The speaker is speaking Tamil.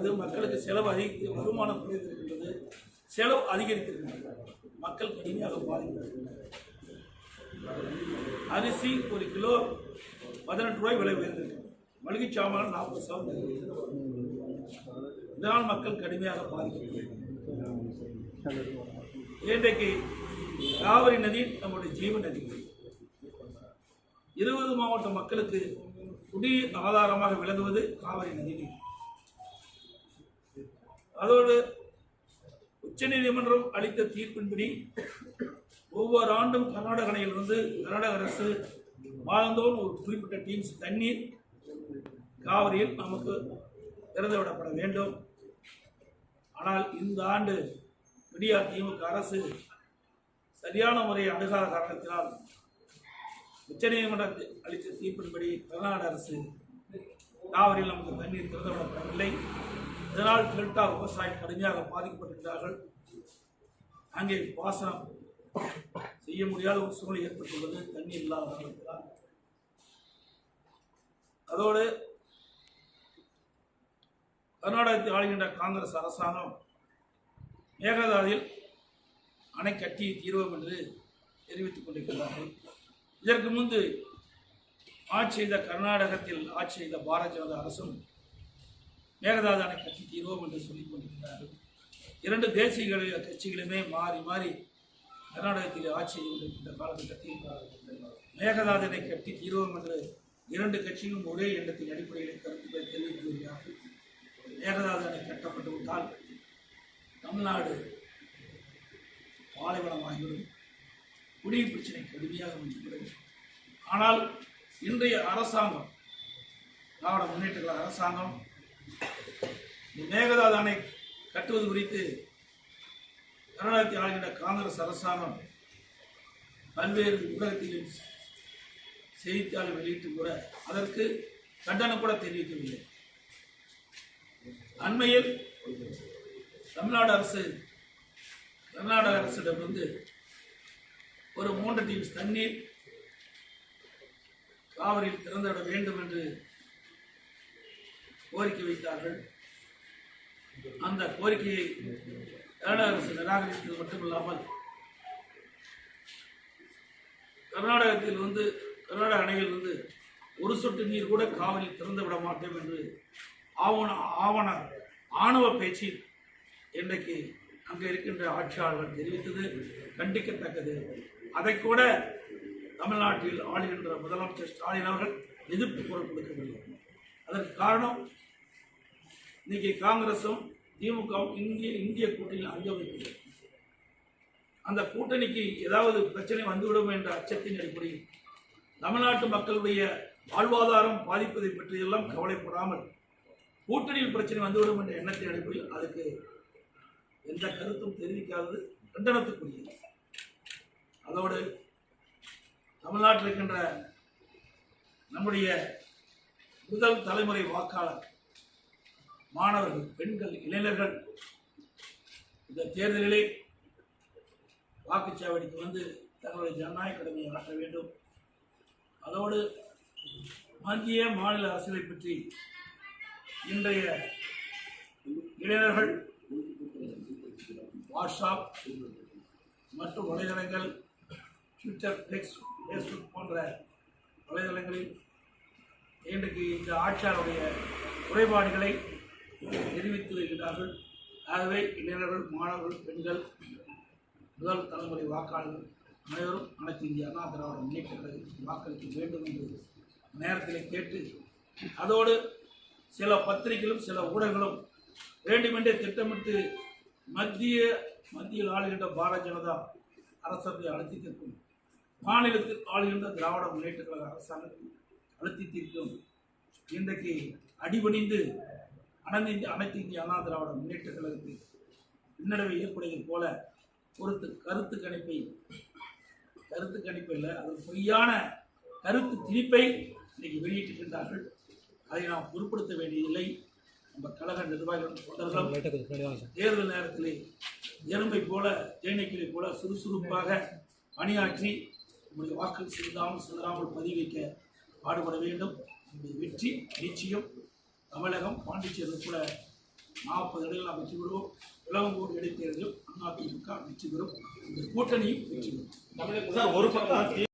இருக்கிறது மக்களுக்கு செலவு அதிக வருமானம் குறைந்திருக்கின்றது. செலவு அதிகரித்திருக்கின்றது. மக்கள் கடுமையாக பாதிக்கப்பட்டிருக்கின்றனர் அரிசி ஒரு கிலோ பதினெட்டு ரூபாய் விலை உயர்ந்திருக்கு. மளிகை சாமான் நாற்பது சதவீதம் இதனால் மக்கள் கடுமையாக பாதிக்கப்பட்டிருக்கிறார்கள் இன்றைக்கு காவிரி நதி நம்முடைய ஜீவ நதி. இருபது மாவட்ட மக்களுக்கு குடி ஆதாரமாக விளங்குவது காவிரி நதி. நீர் அதோடு உச்சநீதிமன்றம் அளித்த தீர்ப்பின்படி ஒவ்வொரு ஆண்டும் கர்நாடக அணையிலிருந்து கர்நாடக அரசு மாதந்தோறும் ஒரு குறிப்பிட்ட டீம்ஸ் தண்ணீர் காவிரியில் நமக்கு திறந்துவிடப்பட வேண்டும். ஆனால் இந்த ஆண்டு விடியா திமுக அரசு சரியான முறையை அணுகாத காரணத்தினால் உச்சநீதிமன்றம் அளித்த தீர்ப்பின்படி கர்நாடக அரசு காவிரியில் நமக்கு தண்ணீர் திறந்துவிடப்படவில்லை. இதனால் டெல்டா விவசாயிகள் கடுமையாக பாதிக்கப்பட்டிருக்கிறார்கள். அங்கே பாசனம் செய்ய முடியாத ஒரு சூழ்நிலை ஏற்பட்டுள்ளது. தண்ணி இல்லாத அதோடு கர்நாடகத்தில் ஆளுகின்ற காங்கிரஸ் அரசாங்கம் மேகதாதில் அணை கட்டி தீர்வோம் என்று தெரிவித்துக் கொண்டிருக்கிறார்கள். இதற்கு முன்பு ஆட்சி செய்த கர்நாடகத்தில் ஆட்சி செய்த பாரதிய ஜனதா அரசும் மேகதாது அணை கட்டி தீர்வோம் என்று சொல்லிக் கொண்டிருக்கிறார்கள். இரண்டு தேசிய கட்சிகளுமே மாறி மாறி கர்நாடகத்தில் ஆட்சி கொண்டிருக்கின்ற காலகட்டத்தில் மேகதாதனை கட்டி தீர்வோம் என்று இரண்டு கட்சிகளும் ஒரே எண்ணத்தின் அடிப்படையில் கருத்துக்களை தெரிவித்து வருகிறார்கள் மேகதாதனை கட்டப்பட்டு விட்டால் தமிழ்நாடு பாலைவனமாகிவிடும் குடிநீர் பிரச்சனை கடுமையாக வந்துவிடும் ஆனால் இன்றைய அரசாங்கம் திராவிட முன்னேற்ற அரசாங்கம் மேகதாது அணை கட்டுவது குறித்து கர்நாடகத்தில் ஆளுகின்ற காங்கிரஸ் அரசாங்கம் பல்வேறு ஊடகத்திலும் செய்தித்தாளர் வெளியிட்டு கூட அதற்கு கண்டனம் கூட தெரிவிக்கவில்லை. அண்மையில் தமிழ்நாடு அரசு கர்நாடக அரசிடமிருந்து ஒரு மூன்று டீம்ஸ் தண்ணீர் காவிரியில் திறந்துவிட வேண்டும் என்று கோரிக்கை வைத்தார்கள். அந்த கோரிக்கையை கர்நாடக அரசு நிராகரித்தது மட்டுமில்லாமல் கர்நாடகத்தில் வந்து கர்நாடக அணையில் வந்து ஒரு சொட்டு நீர் கூட காவலில் திறந்து விட மாட்டோம் என்று ஆவண ஆவண ஆணவ பேச்சில் இன்றைக்கு அங்கே இருக்கின்ற ஆட்சியாளர்கள் தெரிவித்தது கண்டிக்கத்தக்கது. அதை கூட தமிழ்நாட்டில் ஆளுகின்ற முதலமைச்சர் ஸ்டாலின் அவர்கள் எதிர்ப்பு குரல் கொடுக்கவில்லை. அதற்கு காரணம் இன்னைக்கு காங்கிரஸும் திமுகவும் இந்திய இந்திய கூட்டணியில் அங்க வைக்கிறது அந்த கூட்டணிக்கு ஏதாவது பிரச்சனை வந்துவிடும் என்ற அச்சத்தின் அடிப்படையில் தமிழ்நாட்டு மக்களுடைய வாழ்வாதாரம் பாதிப்பதை பற்றியெல்லாம் கவலைப்படாமல் கூட்டணியில் பிரச்சனை வந்துவிடும் என்ற எண்ணத்தின் அடிப்படையில் அதுக்கு எந்த கருத்தும் தெரிவிக்காதது கண்டனத்துக்குரியது. அதோடு தமிழ்நாட்டில் இருக்கின்ற நம்முடைய முதல் தலைமுறை வாக்காளர் மாணவர்கள் பெண்கள் இளைஞர்கள். இந்த தேர்தலிலே வாக்குச்சாவடிக்கு வந்து தங்களுடைய ஜனநாயக கடமையை ஆற்ற வேண்டும். அதோடு மத்திய மாநில அரசுகளை பற்றி இன்றைய இளைஞர்கள் வாட்ஸ்அப் மற்றும் வலைதளங்கள் ட்விட்டர் எக்ஸ் ஃபேஸ்புக் போன்ற வலைதளங்களில் இன்றைக்கு இந்த ஆட்சியாளருடைய குறைபாடுகளை தெரிவித்து வருகிறார்கள் ஆகவே இளைஞர்கள் மாணவர்கள் பெண்கள் முதல் தலைமுறை வாக்காளர்கள் அனைவரும் அனைத்து இந்திய அண்ணா திராவிட முன்னேற்ற கழகத்துக்கு வாக்களிக்க வேண்டும் என்று நேரத்தில் கேட்டு அதோடு சில பத்திரிகைகளும் சில ஊடகங்களும் வேண்டுமென்றே திட்டமிட்டு மத்திய மத்தியில் ஆளுகின்ற பாரதிய ஜனதா அரசை அழைத்து மாநிலத்தில் ஆளுகின்ற திராவிட முன்னேற்ற கழக அரசாங்கத்தை அழுத்தித்திருக்கும் இன்றைக்கு அடிபணிந்து அனைத்து அனைத்து இந்திய அண்ணா திராவிட முன்னேற்ற கழகத்தில் பின்னடைவை ஏற்படுவதைப் போல ஒரு கருத்து கணிப்பை கருத்து கணிப்பு இல்லை அது பொய்யான கருத்து திணிப்பை இன்னைக்கு வெளியிட்டிருக்கின்றார்கள். அதை நாம் பொருட்படுத்த வேண்டியதில்லை. நம்ம கழக நிர்வாகிகளும் தொண்டர்களும் தேர்தல் நேரத்திலே எறும்பை போல தேனீக்களை போல சுறுசுறுப்பாக பணியாற்றி நம்முடைய வாக்கு சிந்தாமல் சிதறாமல் பதிவைக்க பாடுபட வேண்டும். நம்முடைய வெற்றி நிச்சயம் தமிழகம் பாண்டிச்சேரி கூட நாற்பது இடங்கள் நாம் வெற்றி பெறுவோம். இளவங்கூர் இடைத்தேர்தல் அதிமுக வெற்றி பெறும். இந்த கூட்டணியும் வெற்றி பெறும். ஒரு பக்கம்